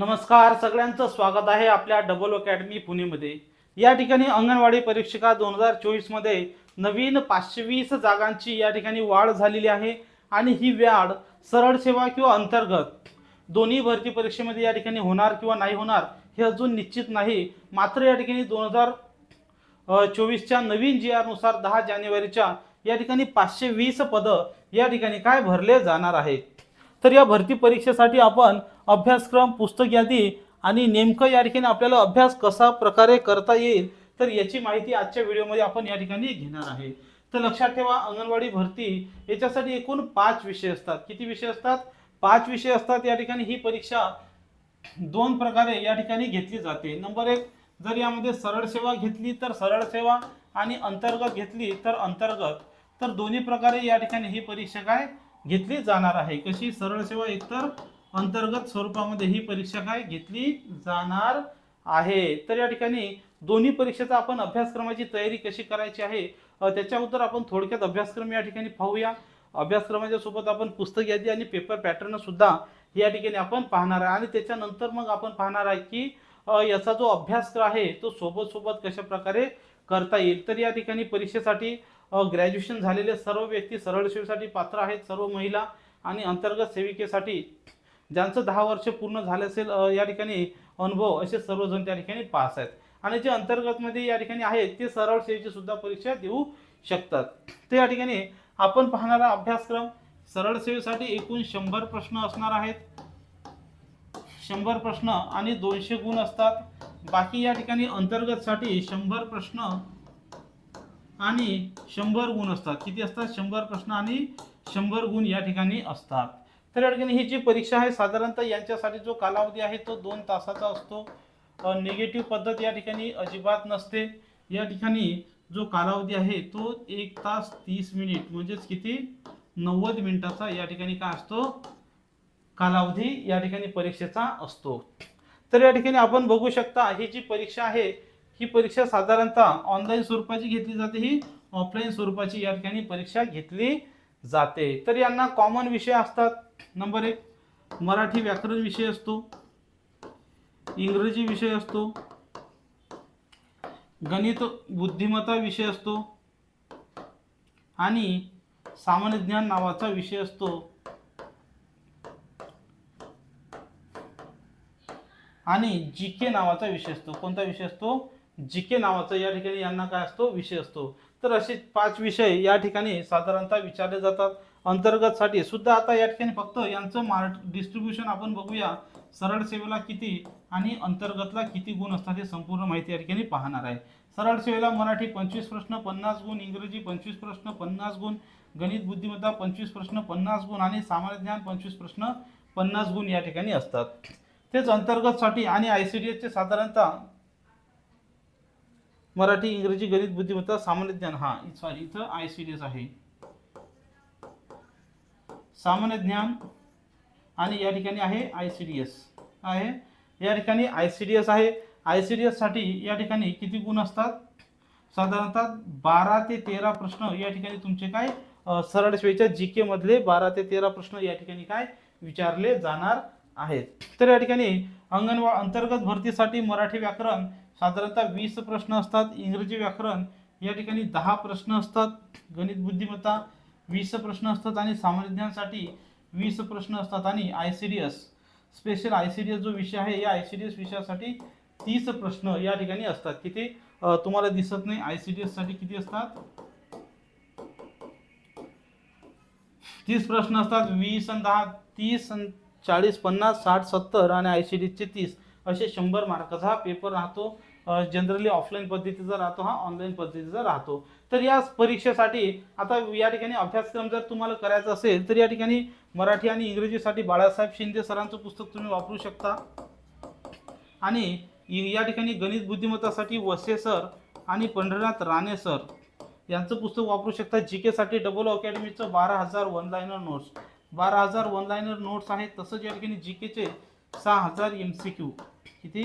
नमस्कार सगळ्यांचं स्वागत आहे आपल्या डबल अकॅडमी पुणेमध्ये. या ठिकाणी अंगणवाडी परीक्षिका दोन हजार चोवीसमध्ये नवीन पाचशे वीस जागांची या ठिकाणी वाढ झालेली आहे आणि ही वाढ सरळ सेवा किंवा अंतर्गत दोन्ही भरती परीक्षेमध्ये या ठिकाणी होणार किंवा नाही होणार हे अजून निश्चित नाही. मात्र या ठिकाणी दोन हजार चोवीसच्या नवीन जी आरनुसार दहा जानेवारीच्या या ठिकाणी पाचशे वीस पदं या ठिकाणी काय भरले जाणार आहेत? तर या भरती परीक्षेसाठी आपण अभ्यासक्रम पुस्तक यादी आणि नेमकं या ठिकाणी आपल्याला अभ्यास कसा प्रकारे करता येईल तर याची माहिती आजच्या व्हिडिओमध्ये आपण या ठिकाणी घेणार आहे. तर लक्षात ठेवा अंगणवाडी भरती याच्यासाठी एकूण पाच विषय असतात. किती विषय असतात? पाच विषय असतात या ठिकाणी ही परीक्षा दोन प्रकारे या ठिकाणी घेतली जाते. नंबर एक जर यामध्ये सरळ सेवा घेतली तर सरळ सेवा आणि अंतर्गत घेतली तर अंतर्गत. तर दोन्ही प्रकारे या ठिकाणी ही परीक्षा काय? घेतली जाणार आहे. कशी? सरळ सेवा एकतर अंतर्गत स्वरूपामध्ये ही परीक्षा काय घेतली जाणार आहे? तर या ठिकाणी दोन्ही परीक्षेचा आपण अभ्यासक्रमाची तयारी कशी करायची आहे अ, त्याच्याबद्दल आपण थोडक्यात अभ्यासक्रम या ठिकाणी पाहूया. अभ्यासक्रमाच्या सोबत आपण पुस्तक यादी आणि पेपर पॅटर्न सुद्धा या ठिकाणी आपण पाहणार आहे. आणि त्याच्यानंतर मग आपण पाहणार आहे की याचा जो अभ्यासक्रम आहे तो सोबत सोबत कशा प्रकारे करता येईल? तर या ठिकाणी परीक्षेसाठी ग्रॅज्युएशन झालेले सर्व व्यक्ती सरळ सेवेसाठी पात्र आहेत सर्व महिला आणि अंतर्गत सेविकेसाठी ज्यांचं दहा वर्ष पूर्ण झाले असेल या ठिकाणी अनुभव असे सर्वजण त्या ठिकाणी पास आहेत. आणि जे अंतर्गतमध्ये या ठिकाणी आहेत ते सरळ सेवेची सुद्धा परीक्षा देऊ शकतात. ते या ठिकाणी आपण पाहणारा अभ्यासक्रम. सरळ सेवेसाठी एकूण शंभर प्रश्न असणार आहेत. शंभर प्रश्न आणि दोनशे गुण असतात. बाकी या ठिकाणी अंतर्गतसाठी शंभर प्रश्न आणि शंभर गुण असतात. किती असतात? शंभर प्रश्न आणि शंभर गुण या ठिकाणी असतात. तर या ठिकाणी ही जी परीक्षा आहे साधारणतः यांच्यासाठी जो कालावधी आहे तो दोन तासाचा असतो. निगेटिव्ह पद्धत या ठिकाणी अजिबात नसते. या ठिकाणी जो कालावधी आहे तो एक तास तीस मिनिट म्हणजेच किती? नव्वद मिनिटाचा या ठिकाणी काय असतो? कालावधी या ठिकाणी परीक्षेचा असतो. तर या ठिकाणी आपण बघू शकता ही जी परीक्षा आहे ही परीक्षा साधारणतः ऑनलाईन स्वरूपाची घेतली जाते ही ऑफलाईन स्वरूपाची या ठिकाणी परीक्षा घेतली जाते. तर यांना कॉमन विषय असतात. नंबर एक मराठी व्याकरण विषय असतो. इंग्रजी विषय असतो. गणित बुद्धिमत्ता विषय असतो. आणि सामान्य ज्ञान नावाचा विषय असतो. आणि जी के नावाचा विषय असतो. कोणता विषय असतो? जी के नावाचा या ठिकाणी यांना काय असतो? विषय असतो. तर असे पाच विषय या ठिकाणी साधारणतः विचारले जातात. अंतर्गतसाठी. सुद्धा आता या ठिकाणी फक्त यांचं मार्ट डिस्ट्रीब्युशन आपण बघूया. सरळ सेवेला किती आणि अंतर्गतला किती गुण असतात हे संपूर्ण माहिती या ठिकाणी पाहणार आहे. सरळ सेवेला मराठी पंचवीस प्रश्न पन्नास गुण इंग्रजी पंचवीस प्रश्न पन्नास गुण गणित बुद्धिमत्ता पंचवीस प्रश्न पन्नास गुण आणि सामान्य ज्ञान पंचवीस प्रश्न पन्नास गुण या ठिकाणी असतात. तेच अंतर्गतसाठी आणि आय सी डी एसचे साधारणतः मराठी इंग्रजी गणित बुद्धिमत्ता सामान्य ज्ञान. हा सॉरी इथं आय सी डी एस आहे. सामान्य ज्ञान आणि या ठिकाणी आहे आय सी डी एस आहे. या ठिकाणी आय सी डी एस आहे. आय सी डी एससाठी या ठिकाणी किती गुण असतात? साधारणतः बारा ते तेरा प्रश्न या ठिकाणी तुमचे काय? सरळ सेवेच्या जी केमधले बारा ते तेरा प्रश्न या ठिकाणी काय? विचारले जाणार आहेत. तर या ठिकाणी अंगणवा अंतर्गत भरतीसाठी मराठी व्याकरण साधारणतः वीस प्रश्न असतात. इंग्रजी व्याकरण या ठिकाणी दहा प्रश्न असतात. गणित बुद्धिमत्ता वीस प्रश्न असतात आणि सामान्य ज्ञानसाठी वीस प्रश्न असतात आणि I C D S special I C D S जो विषय आहे या आय सी डी एस विषयासाठी तीस प्रश्न या ठिकाणी असतात. किती? तुम्हाला दिसत नाही. आय सी डी एससाठी किती असतात? तीस प्रश्न असतात. वीस आणि दहा तीस चाळीस पन्नास साठ सत्तर आणि आय सी डीचे तीस. असे शंभर मार्काचा हा पेपर राहतो. जनरली ऑफलाईन पद्धतीचा राहतो हा ऑनलाईन पद्धतीचा राहतो. तर या परीक्षेसाठी आता या ठिकाणी अभ्यासक्रम जर तुम्हाला करायचा असेल तर या ठिकाणी मराठी आणि इंग्रजीसाठी बाळासाहेब शिंदे सरांचं पुस्तक तुम्ही वापरू शकता. आणि या ठिकाणी गणित बुद्धिमत्तासाठी वसे सर आणि पंढरनाथ राणे सर यांचं पुस्तक वापरू शकता. जी केसाठी डबल अकॅडमीचं बारा हजार वन लायनर नोट्स बारा हजार वन लायनर नोट्स आहेत. तसंच या ठिकाणी जी केचे सहा हजार एम सी क्यू किती?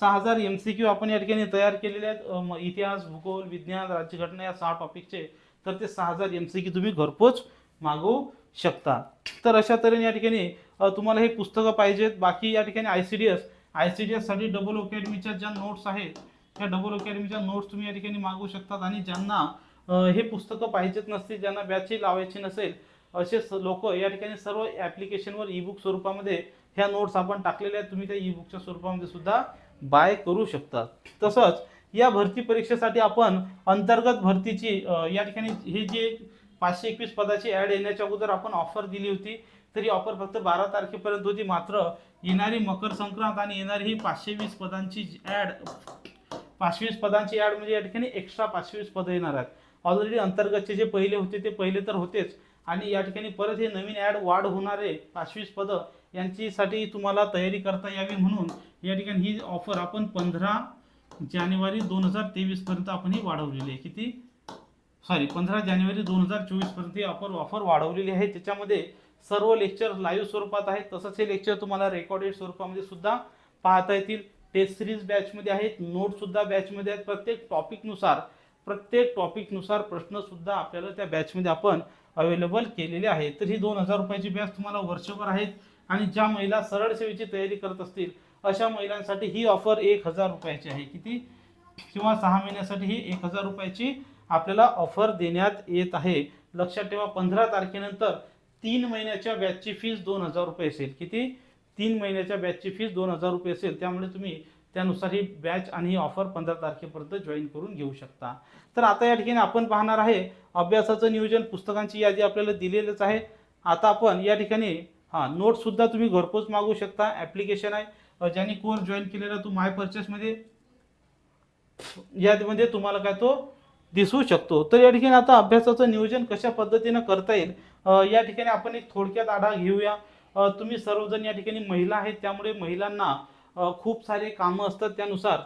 सहा हजार एम सी क्यू आपण या ठिकाणी तयार केलेले आहेत. म- इतिहास भूगोल विज्ञान राज्यघटना या सहा टॉपिकचे तर ते सहा हजार एम सी क्यू तुम्ही घरपोच मागवू शकता. तर अशा तऱ्हेने या ठिकाणी तुम्हाला हे पुस्तकं पाहिजेत. बाकी या ठिकाणी I C D S I C D एससाठी double अकॅडमीच्या ज्या नोट्स आहेत त्या डबल अकॅडमीच्या नोट्स तुम्ही या ठिकाणी मागू शकतात. आणि ज्यांना हे पुस्तकं पाहिजेत नसतील ज्यांना बॅचही लावायची नसेल असे लोक या ठिकाणी सर्व ॲप्लिकेशनवर ई बुक स्वरूपामध्ये ह्या नोट्स आपण टाकलेल्या आहेत. तुम्ही त्या ई बुकच्या स्वरूपामध्ये सुद्धा बाय करू शकतात. तसंच या भरती परीक्षेसाठी आपण अंतर्गत भरतीची या ठिकाणी हे जे पाचशे एकवीस पदाची ॲड येण्याच्या अगोदर आपण ऑफर दिली होती तरी ऑफर फक्त बारा तारखेपर्यंत होती. मात्र येणारी मकर संक्रांत आणि येणारी ही पाचशे वीस पदांची ॲड पाचशे वीस पदांची ॲड म्हणजे या ठिकाणी एक्स्ट्रा पाचशे वीस पदं येणार आहेत. ऑलरेडी अंतर्गतचे जे पहिले होते ते पहिले तर होतेच. आणि या ठिकाणी परत हे नवीन ॲड वाढ होणारे पाचवीस पदं यांचीसाठी तुम्हाला तयारी करता यावी म्हणून या ठिकाणी ही ऑफर आपण पंधरा जानेवारी दोन हजार तेवीसपर्यंत आपण ही वाढवलेली आहे. किती? सॉरी पंधरा जानेवारी दोन हजार चोवीसपर्यंत ही ऑफर ऑफर वाढवलेली आहे. त्याच्यामध्ये सर्व लेक्चर लाईव्ह स्वरूपात आहेत. तसंच हे लेक्चर तुम्हाला रेकॉर्डेड स्वरूपामध्ये सुद्धा पाहता येतील. टेस्ट सिरीज बॅचमध्ये आहेत. नोटसुद्धा बॅचमध्ये आहेत. प्रत्येक टॉपिकनुसार प्रत्येक टॉपिकनुसार प्रश्नसुद्धा आपल्याला त्या बॅचमध्ये आपण अवेलेबल केलेले आहेत. तर ही दोन हजार रुपयाची बॅच तुम्हाला वर्षभर आहेत. आणि ज्या महिला सरळ सेवेची तयारी करत असतील अशा महिलांसाठी ही ऑफर एक हजार रुपयाची आहे. किती? किंवा सहा महिन्यासाठी ही एक हजार रुपयाची आपल्याला ऑफर देण्यात येत आहे. लक्षात ठेवा पंधरा तारखेनंतर तीन महिन्याच्या बॅचची फीस दोन हजार रुपये असेल. किती? तीन महिन्याच्या बॅचची फीस दोन हजार रुपये असेल. त्यामुळे तुम्ही त्यानुसार ही बॅच आणि ही ऑफर पंधरा तारखेपर्यंत जॉईन करून घेऊ शकता. तर आता या ठिकाणी आपण पाहणार आहे अभ्यासाचं नियोजन पुस्तकांची यादी आपल्याला दिलेलंच आहे. आता आपण या ठिकाणी हां नोट्ससुद्धा तुम्ही घरपोच मागू शकता. ॲप्लिकेशन आहे. ज्यांनी कोर्स जॉईन केलेला तो माय परचेसमध्ये यामध्ये तुम्हाला काय तो दिसू शकतो. तर या ठिकाणी आता अभ्यासाचं नियोजन कशा पद्धतीनं करता येईल? या ठिकाणी आपण एक थोडक्यात आढावा घेऊया. तुम्ही सर्वजण या ठिकाणी महिला आहेत. त्यामुळे महिलांना खूप सारे कामं असतात त्यानुसार.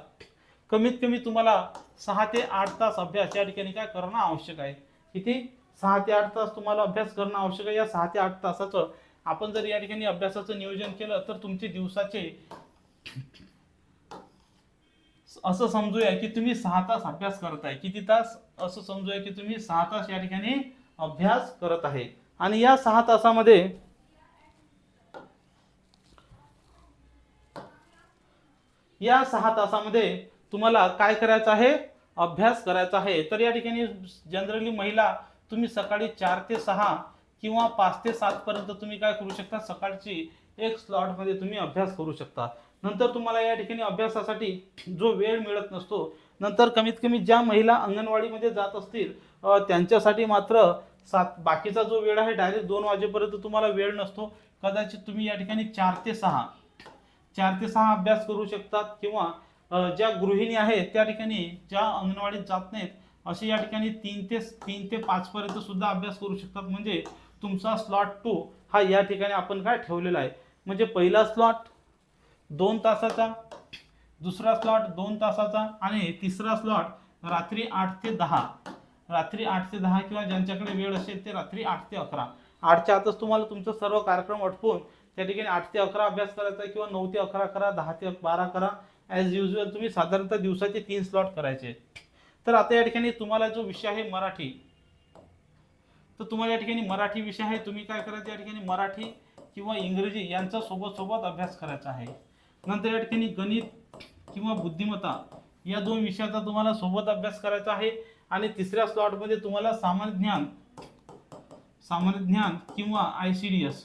कमीत कमी तुम्हाला सहा ते आठ तास अभ्यास या ठिकाणी काय करणं आवश्यक आहे. किती? सहा ते आठ तास तुम्हाला अभ्यास करणं आवश्यक आहे. या सहा ते आठ तासाचं आपण जर या ठिकाणी अभ्यासाचं नियोजन केलं तर तुमचे दिवसाचे असं समजूया की तुम्ही सहा तास अभ्यास करत आहे. किती तास? असं समजूया की तुम्ही सहा तास या ठिकाणी अभ्यास करत आहे. आणि या सहा तासामध्ये या सहा तासामध्ये तुम्हाला काय करायचं आहे? अभ्यास करायचा आहे. तर या ठिकाणी जनरली महिला तुम्ही सकाळी चार ते सहा किंवा पाच ते सात पर्यंत तुम्ही काय करू शकता? सकाळची एक स्लॉटमध्ये तुम्ही अभ्यास करू शकता. नंतर तुम्हाला या ठिकाणी अभ्यासासाठी जो वेळ मिळत नसतो नंतर कमीत कमी ज्या महिला अंगणवाडीमध्ये जात असतील त्यांच्यासाठी मात्र सात बाकीचा जो वेळ आहे डायरेक्ट दोन वाजेपर्यंत तुम्हाला वेळ नसतो. कदाचित तुम्ही या ठिकाणी चार ते सहा चार ते सहा अभ्यास करू शकतात किंवा ज्या गृहिणी आहेत त्या ठिकाणी ज्या अंगणवाडीत जात नाहीत असे या ठिकाणी तीन ते तीन ते पाचपर्यंत सुद्धा अभ्यास करू शकतात. म्हणजे तुमचा स्लॉट टू हा या ठिकाणी आपण काय ठेवलेला आहे? म्हणजे पहिला स्लॉट दोन तासाचा दुसरा स्लॉट दोन तासाचा आणि तिसरा स्लॉट रात्री आठ ते दहा. रात्री आठ ते दहा किंवा ज्यांच्याकडे वेळ असेल ते रात्री आठ ते अकरा. आठच्या आतच तुम्हाला तुमचं सर्व कार्यक्रम आटपून त्या ठिकाणी आठ ते अकरा अभ्यास करायचा किंवा नऊ ते अकरा करा दहा ते बारा करा. ॲज युजल तुम्ही साधारणतः दिवसाचे तीन स्लॉट करायचे. तर आता या ठिकाणी तुम्हाला जो विषय आहे मराठी तर तुम्हाला या ठिकाणी मराठी विषय आहे. तुम्ही काय करायचं? या ठिकाणी मराठी किंवा इंग्रजी यांचा सोबत सोबत अभ्यास करायचा आहे. नंतर या ठिकाणी गणित किंवा बुद्धिमत्ता या दोन विषयाचा तुम्हाला सोबत अभ्यास करायचा आहे. आणि तिसऱ्या स्लॉटमध्ये तुम्हाला सामान्य ज्ञान सामान्य ज्ञान किंवा आय सी डी एस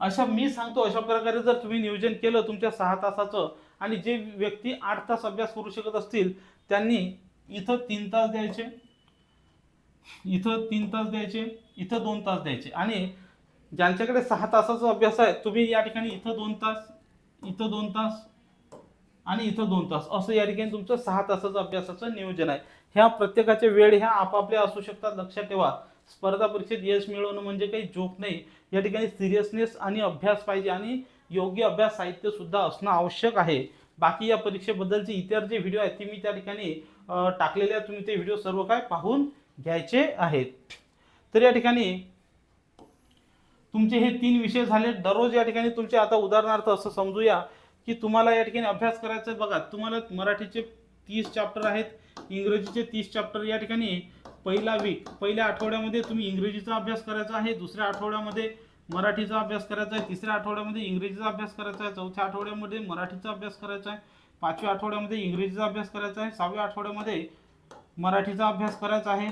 अशा मी सांगतो अशा प्रकारे जर तुम्ही नियोजन केलं तुमच्या सहा तासाचं आणि जे व्यक्ती आठ तास अभ्यास करू शकत असतील त्यांनी इथं तीन तास द्यायचे. इथं तीन तास द्यायचे इथं दोन तास द्यायचे. आणि ज्यांच्याकडे सहा तासाचा अभ्यास आहे तुम्ही या ठिकाणी इथं दोन तास इथं दोन तास आणि इथं दोन तास. असं या ठिकाणी तुमचं सहा तासाचं अभ्यासाचं नियोजन आहे. ह्या प्रत्येकाचे वेळ ह्या आपापल्या असू शकतात लक्षात ठेवा. स्पर्धा परीक्षेत यश मिळवणं म्हणजे काही जोक नाही. या ठिकाणी सिरियसनेस आणि अभ्यास पाहिजे आणि योग्य अभ्यास साहित्य सुद्धा असणं आवश्यक आहे. बाकी या परीक्षेबद्दलचे इतर जे व्हिडिओ आहेत ते मी त्या ठिकाणी टाकलेले आहेत. तुम्ही ते व्हिडिओ सर्व काय पाहून घ्यायचे आहेत. तर या ठिकाणी तुमचे हे तीन विषय झाले. दररोज या ठिकाणी तुमचे आता उदाहरणार्थ असं समजूया की तुम्हाला या ठिकाणी अभ्यास करायचा आहे. बघा तुम्हाला मराठीचे तीस चॅप्टर आहेत इंग्रजीचे तीस चॅप्टर या ठिकाणी पहिला वीक पहिल्या आठवड्यामध्ये तुम्ही इंग्रजीचा अभ्यास करायचा आहे दुसऱ्या आठवड्यामध्ये मराठीचा अभ्यास करायचा आहे तिसऱ्या आठवड्यामध्ये इंग्रजीचा अभ्यास करायचा आहे चौथ्या आठवड्यामध्ये मराठीचा अभ्यास करायचा आहे पाचव्या आठवड्यामध्ये इंग्रजीचा अभ्यास करायचा आहे सहाव्या आठवड्यामध्ये मराठीचा अभ्यास करायचा आहे.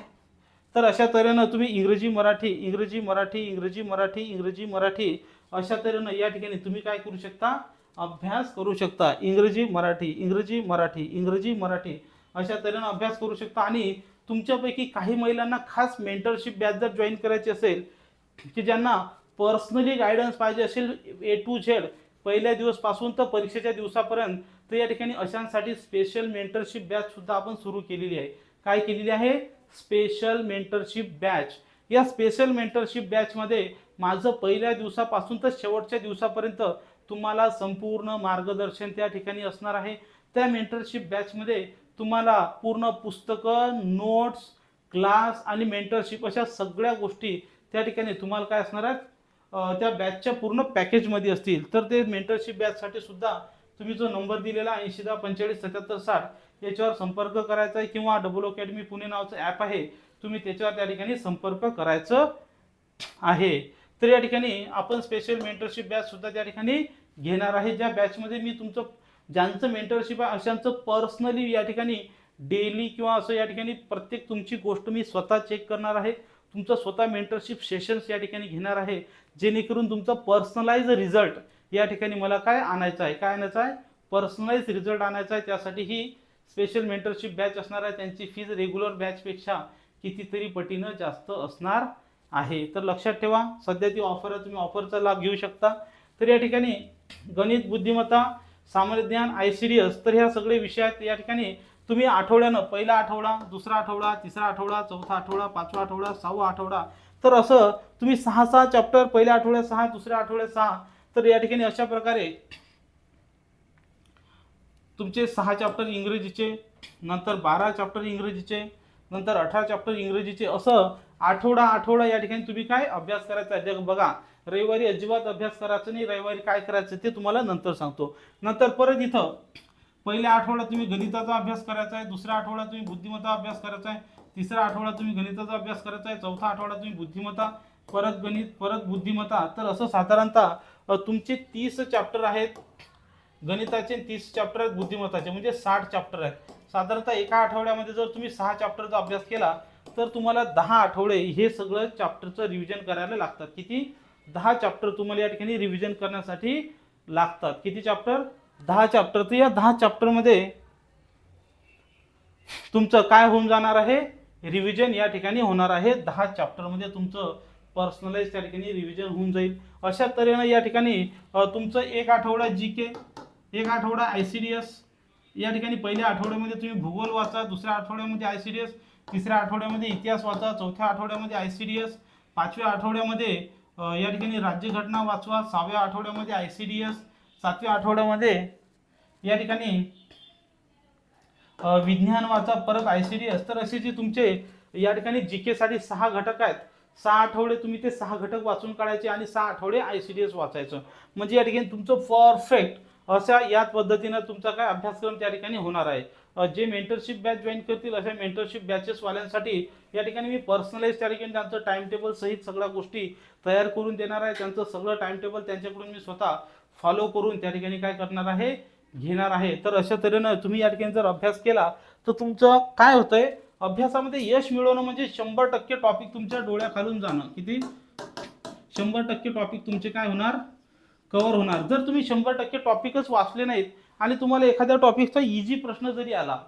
तर अशा तऱ्हेनं तुम्ही इंग्रजी मराठी इंग्रजी मराठी इंग्रजी मराठी इंग्रजी मराठी अशा तऱ्हेनं या ठिकाणी तुम्ही काय करू शकता? अभ्यास करू शकता. इंग्रजी मराठी इंग्रजी मराठी इंग्रजी मराठी अशा तऱ्हेनं अभ्यास करू शकता. आणि तुमच्यापैकी काही महिलांना खास मेंटरशिप बॅच जर जॉईन करायची असेल की ज्यांना पर्सनली गायडन्स पाहिजे असेल ए टू झेड पहिल्या दिवसपासून तर परीक्षेच्या दिवसापर्यंत तर या ठिकाणी अशांसाठी स्पेशल मेंटरशिप बॅचसुद्धा आपण सुरू केलेली आहे. काय केलेली आहे? स्पेशल मेंटरशिप बॅच या स्पेशल मेंटरशिप बॅचमध्ये माझं पहिल्या दिवसापासून तर शेवटच्या दिवसापर्यंत तुम्हाला संपूर्ण मार्गदर्शन त्या ठिकाणी असणार आहे. त्या मेंटरशिप बॅचमध्ये तुम्हाला पूर्ण पुस्तकं नोट्स क्लास आणि मेंटरशिप अशा सगळ्या गोष्टी त्या ठिकाणी तुम्हाला काय असणार आहेत? त्या बॅचच्या पूर्ण पॅकेजमध्ये असतील. तर ते मेंटरशिप बॅचसाठी सुद्धा तुम्ही जो नंबर दिलेला ऐंशी दहा पंचेचाळीस सत्याहत्तर साठ याच्यावर संपर्क करायचा आहे किंवा डबल अकॅडमी पुणे नावाचं ॲप आहे तुम्ही त्याच्यावर त्या ठिकाणी संपर्क करायचं आहे. तर या ठिकाणी आपण स्पेशल मेंटरशिप बॅच सुद्धा त्या ठिकाणी घेणार आहे. ज्या बॅचमध्ये मी तुमचं ज्यांचं मेंटरशिप आहे अशांचं पर्सनली या ठिकाणी डेली किंवा असं या ठिकाणी प्रत्येक तुमची गोष्ट मी स्वतः चेक करणार आहे. तुमचं स्वतः मेंटरशिप सेशन्स या ठिकाणी घेणार आहे. जेणेकरून तुमचा पर्सनलाइज रिझल्ट या ठिकाणी मला काय आणायचं आहे? काय आणायचं आहे? पर्सनलाइज रिझल्ट आणायचा आहे. त्यासाठी ही स्पेशल मेंटरशिप बॅच असणार आहे. त्यांची फीज रेग्युलर बॅचपेक्षा कितीतरी पटीनं जास्त असणार आहे. तर लक्षात ठेवा सध्या ती ऑफर आहे. तुम्ही ऑफरचा लाभ घेऊ शकता. तर या ठिकाणी गणित बुद्धिमत्ता सामान्य ज्ञान आय सी डी एस तर ह्या सगळे विषय आहेत. या ठिकाणी तुम्ही आठवड्यानं पहिला आठवडा दुसरा आठवडा तिसरा आठवडा चौथा आठवडा पाचवा आठवडा सहावा आठवडा तर असं तुम्ही सहा सहा चॅप्टर पहिल्या आठवड्यात सहा दुसऱ्या आठवड्यात सहा तर या ठिकाणी अशा प्रकारे तुमचे सहा चॅप्टर इंग्रजीचे नंतर बारा चॅप्टर इंग्रजीचे नंतर अठरा चॅप्टर इंग्रजीचे. असं आठवडा आठवडा या ठिकाणी तुम्ही काय अभ्यास करायचा आहे? बघा. रविवारी अजिबात अभ्यास करायचा नाही. रविवारी काय करायचं ते तुम्हाला नंतर सांगतो. नंतर परत इथं पहिल्या आठवड्यात तुम्ही गणिताचा अभ्यास करायचा आहे. दुसऱ्या आठवड्यात तुम्ही बुद्धिमत्ता अभ्यास करायचा आहे. तिसरा आठवडा तुम्ही गणिताचा अभ्यास करायचा आहे. चौथा आठवड्यात तुम्ही बुद्धिमत्ता परत गणित परत बुद्धिमत्ता. तर असं साधारणतः तुमचे तीस चॅप्टर आहेत. गणिताचे तीस चॅप्टर आहेत बुद्धिमत्ताचे म्हणजे साठ चॅप्टर आहेत. साधारणतः एका आठवड्यामध्ये जर तुम्ही सहा चॅप्टरचा अभ्यास केला तर तुम्हाला दहा आठवडे हे सगळं चॅप्टरचं रिव्हिजन करायला लागतात. किती? दहा चॅप्टर तुम्हाला या ठिकाणी रिव्हिजन करण्यासाठी लागतात. किती चॅप्टर दहा चॅप्टर तर या दहा चॅप्टरमध्ये तुमचं काय होऊन जाणार आहे? रिव्हिजन या ठिकाणी होणार आहे. दहा चॅप्टरमध्ये तुमचं पर्सनलाइज त्या ठिकाणी रिव्हिजन होऊन जाईल. अशा तऱ्हेनं या ठिकाणी तुमचं एक आठवडा जी के एक आठवडा आय सी डी एस या ठिकाणी पहिल्या आठवड्यामध्ये तुम्ही भूगोल वाचा दुसऱ्या आठवड्यामध्ये आय सी डी एस तिसऱ्या आठवड्यामध्ये इतिहास वाचा चौथ्या आठवड्यामध्ये आय सी डी एस पाचव्या आठवड्यामध्ये या ठिकाणी राज्यघटना वाचवा सहाव्या आठवड्यामध्ये आय सी डी एस सातव्या आठवड्यामध्ये या ठिकाणी विज्ञान वाचा परत आय सी डी एस तर असे जे तुमचे या ठिकाणी जी केसाठी सहा घटक आहेत. सहा आठवडे तुम्ही ते सहा घटक वाचून काढायचे आणि सहा आठवडे आय सी डी एस वाचायचं. म्हणजे या ठिकाणी तुमचं परफेक्ट अशा याच पद्धतीनं तुमचा काय अभ्यासक्रम त्या ठिकाणी होणार आहे. जे मेंटरशिप बॅच जॉईन करतील अशा मेंटरशिप बॅचेसवाल्यांसाठी या ठिकाणी मी पर्सनलाइज त्या ठिकाणी त्यांचं टाइम टेबल सहित सगळ्या गोष्टी तयार करून देणार आहे. त्यांचं सगळं टाइम टेबल त्यांच्याकडून मी स्वतः फॉलो करून त्या ठिकाणी काय करणार आहे घेणार आहे. तर अशा तऱ्हेनं तुम्ही या ठिकाणी जर अभ्यास केला तर तुमचं काय होतंय? अभ्यासामध्ये यश मिळवणं म्हणजे शंभर टक्के टॉपिक तुमच्या डोळ्याखालून जाणं. किती? शंभर टक्के टॉपिक तुमचे काय होणार? कव्हर होणार. जर तुम्ही शंभर टक्के टॉपिकच वाचले नाहीत आणि तुम्हाला एखाद्या टॉपिकचा इझी प्रश्न जरी आला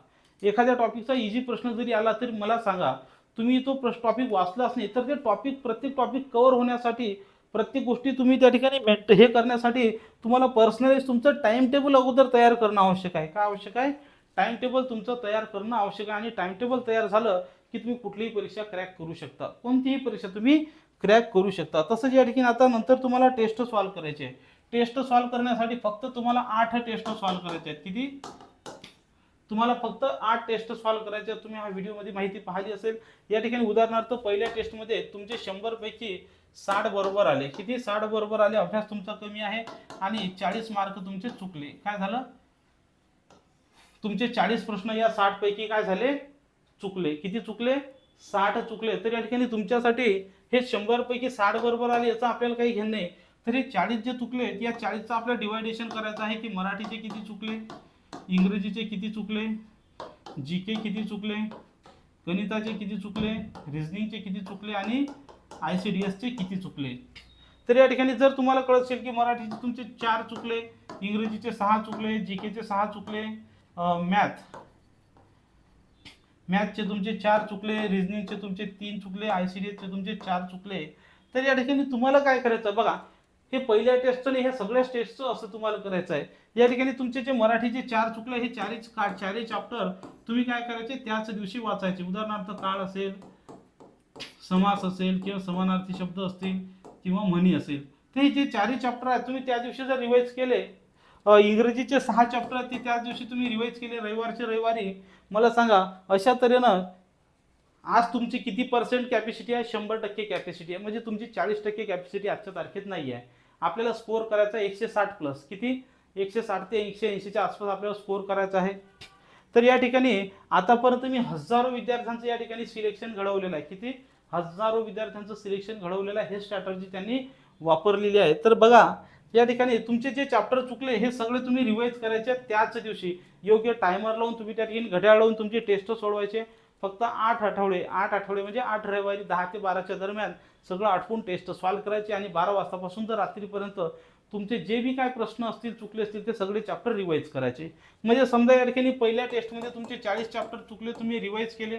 एखाद्या टॉपिकचा इझी प्रश्न जरी आला तरी मला सांगा तुम्ही तो प्रश्न टॉपिक वाचलाच नाही तर ते टॉपिक प्रत्येक टॉपिक कव्हर होण्यासाठी प्रत्येक गोष्टी तुम्ही त्या ठिकाणी मेंट हे करण्यासाठी तुम्हाला पर्सनलाइज तुमचं टाईमटेबल अगोदर तयार करणं आवश्यक आहे. काय आवश्यक आहे? टाइम टेबल तुमचं तयार करणं आवश्यक आहे आणि टाईमटेबल तयार झालं की तुम्ही कुठलीही परीक्षा क्रॅक करू शकता. कोणतीही परीक्षा तुम्ही क्रॅक करू शकता. तसंच या ठिकाणी आता नंतर तुम्हाला टेस्ट सॉल्व करायचे आहे. टेस्ट सॉल्व करण्यासाठी फक्त तुम्हाला आठ टेस्ट सॉल्व करायचे आहेत. किती? तुम्हाला फक्त आठ टेस्ट सॉल्व करायचे तुम्ही हा व्हिडिओमध्ये माहिती पाहिली असेल. या ठिकाणी उदाहरणार्थ पहिल्या टेस्टमध्ये तुमचे शंभरपैकी साठ बरोबर आले. किती? साठ बरोबर आले. अभ्यास तुमचा कमी आहे आणि चाळीस मार्क तुमचे चुकले. काय झालं? तुमचे चाळीस प्रश्न या साठपैकी काय झाले? चुकले. किती चुकले? साठ चुकले. तर या ठिकाणी तुमच्यासाठी हे शंभरपैकी साठ बरोबर आले याचं आपल्याला काही घेणं नाही. तर हे चाळीस जे चुकले या चाळीसचं आपल्याला डिवायडेशन करायचं आहे की मराठीचे किती चुकले इंग्रजीचे किती चुकले जी के किती चुकले गणिताचे किती चुकले रिझनिंगचे किती चुकले आणि आय सी डी एसचे किती चुकले. तर या ठिकाणी जर तुम्हाला कळत असेल की मराठीचे तुमचे चार चुकले इंग्रजीचे सहा चुकले जी केचे सहा चुकले मॅथ मॅथचे तुमचे चार चुकले रिझनिंगचे तुमचे तीन चुकले आय सी डी एसचे तुमचे चार चुकले तर या ठिकाणी तुम्हाला काय करायचं बघा हे पहिल्या टेस्टचं नाही ह्या सगळ्याच टेस्टचं असं तुम्हाला करायचं आहे या ठिकाणी तुमचे जे मराठीचे चार चुकले हे चारही का चारही चॅप्टर तुम्ही काय करायचे त्याच दिवशी वाचायचे. उदाहरणार्थ काळ असेल समास असेल किंवा समानार्थी शब्द असतील किंवा म्हणी असेल. ते जे चारही चॅप्टर आहेत तुम्ही त्या दिवशी जर रिवाईज केले इंग्रजीचे सहा चॅप्टर ते त्याच दिवशी तुम्ही रिवाईज केले रविवारचे रविवारी. मला सांगा अशा तऱ्हेनं आज तुमची किती पर्सेंट कॅपॅसिटी आहे? शंभर टक्के कॅपॅसिटी आहे. म्हणजे तुमची चाळीस टक्के कॅपॅसिटी आजच्या तारखेत नाही आहे आपल्याला स्कोअर करायचा आहे एकशे साठ प्लस किती? एकशे साठ ते एकशे ऐंशीच्या आसपास आपल्याला स्कोअर करायचा आहे. तर या ठिकाणी आतापर्यंत मी हजारो विद्यार्थ्यांचं या ठिकाणी सिलेक्शन घडवलेलं आहे. किती? हजारो विद्यार्थ्यांचं सिलेक्शन घडवलेलं आहे. हे स्ट्रॅटर्जी त्यांनी वापरलेली आहे. तर बघा या ठिकाणी तुमचे जे चॅप्टर चुकले हे सगळे तुम्ही रिवाईज करायचे. त्याच दिवशी योग्य टायमर लावून तुम्ही त्या ठिकाणी घड्याळ लावून तुमचे टेस्ट सोडवायचे. फक्त आठ आठवडे आठ आठवडे म्हणजे आठ रविवारी दहा ते बाराच्या दरम्यान सगळं आठवून टेस्ट सॉल्व्ह करायचे आणि बारा वाजतापासून तर रात्रीपर्यंत तुमचे जे बी काय प्रश्न असतील चुकले असतील ते सगळे चॅप्टर रिवाईज करायचे. म्हणजे समजा या ठिकाणी पहिल्या टेस्टमध्ये तुमचे चाळीस चॅप्टर चुकले तुम्ही रिवाईज केले.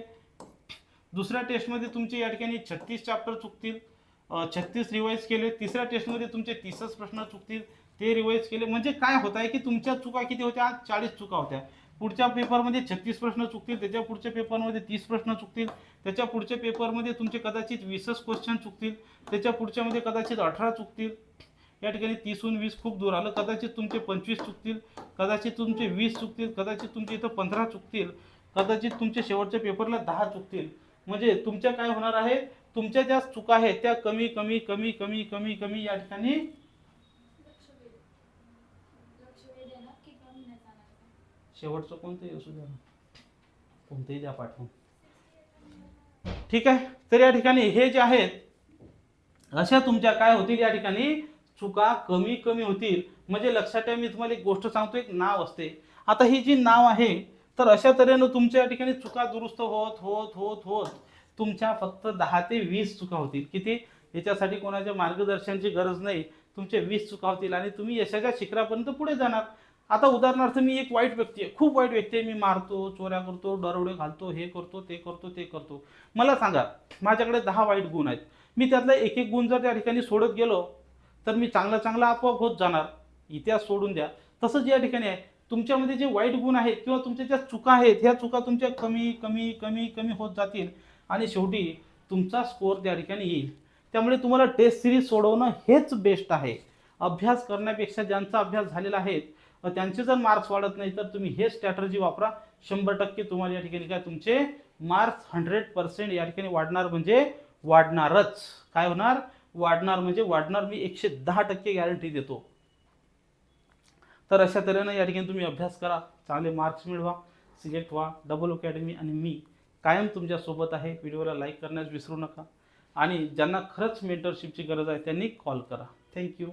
दुसऱ्या टेस्टमध्ये तुमचे या ठिकाणी छत्तीस चॅप्टर चुकतील. छत्तीस रिवाईज केले तिसऱ्या टेस्टमध्ये तुमचे तीसच प्रश्न चुकतील ते रिवाईज केले. म्हणजे काय होत आहे की तुमच्या चुका किती होत्या? चाळीस चुका होत्या. पुढच्या पेपरमध्ये छत्तीस प्रश्न चुकतील त्याच्या पुढच्या पेपरमध्ये तीस प्रश्न चुकतील त्याच्या पुढच्या पेपरमध्ये तुमचे कदाचित वीसच क्वेश्चन चुकतील त्याच्या पुढच्यामध्ये कदाचित अठरा चुकतील. या ठिकाणी तीसहून वीस खूप दूर आलं. कदाचित तुमचे पंचवीस चुकतील कदाचित तुमचे वीस चुकतील कदाचित तुमचे इथं पंधरा चुकतील कदाचित तुमच्या शेवटच्या पेपरला दहा चुकतील. म्हणजे तुमच्या काय होणार आहे? तुमच्या ज्या चुका आहेत त्या कमी कमी कमी कमी कमी कमी या ठिकाणी शेवटचं कोणतंही असू द्या कोणतंही द्या पाठवून. ठीक आहे? तर या ठिकाणी हे जे आहेत अशा तुमच्या काय होतील या ठिकाणी? चुका कमी कमी होतील. म्हणजे लक्षात ठेवा मी तुम्हाला एक गोष्ट सांगतो एक नाव असते. आता ही जी नाव आहे तर अशा तऱ्हेनं तुमच्या या ठिकाणी चुका दुरुस्त होत होत होत होत. तुमच्या फक्त दहा ते वीस चुका होतील. किती? याच्यासाठी कोणाच्या मार्गदर्शनाची गरज नाही. तुमचे वीस चुका होतील आणि तुम्ही यशाच्या शिखरापर्यंत पुढे जाणार. आता उदाहरणार्थ मी एक वाईट व्यक्ती आहे. खूप वाईट व्यक्ती आहे. मी मारतो चोऱ्या करतो दरोडे घालतो हे करतो ते करतो ते करतो. मला सांगा माझ्याकडे दहा वाईट गुण आहेत. मी त्यातला एक एक गुण जर त्या ठिकाणी सोडत गेलो तर मी चांगला चांगला आपोआप होत जाणार. इतिहास सोडून द्या. तसंच या ठिकाणी आहे. तुमच्यामध्ये जे वाईट गुण आहेत किंवा तुमच्या ज्या चुका आहेत ह्या चुका तुमच्या कमी कमी कमी कमी होत जातील. आणि शेवटी तुमचा स्कोअर त्या ठिकाणी येईल. त्यामुळे तुम्हाला टेस्ट सिरीज सोडवणं हेच बेस्ट आहे. अभ्यास करण्यापेक्षा ज्यांचा अभ्यास झालेला आहे त्यांचे जर मार्क्स वाढत नाही तर तुम्ही हे स्ट्रॅटर्जी वापरा. शंभर टक्के तुम्हाला या ठिकाणी काय तुमचे मार्क्स हंड्रेड पर्सेंट या ठिकाणी वाढणार म्हणजे वाढणारच. काय होणार? वाढणार म्हणजे वाढणार. मी एकशे दहा टक्के गॅरंटी देतो. तर अशा तऱ्हेनं या ठिकाणी तुम्ही अभ्यास करा. चांगले मार्क्स मिळवा सिलेक्ट व्हा डबल अकॅडमी आणि मी कायम तुमच्यासोबत आहे. व्हिडिओला लाईक करण्यास विसरू नका. आणि ज्यांना खरंच मेंटरशिपची गरज आहे त्यांनी कॉल करा. थँक्यू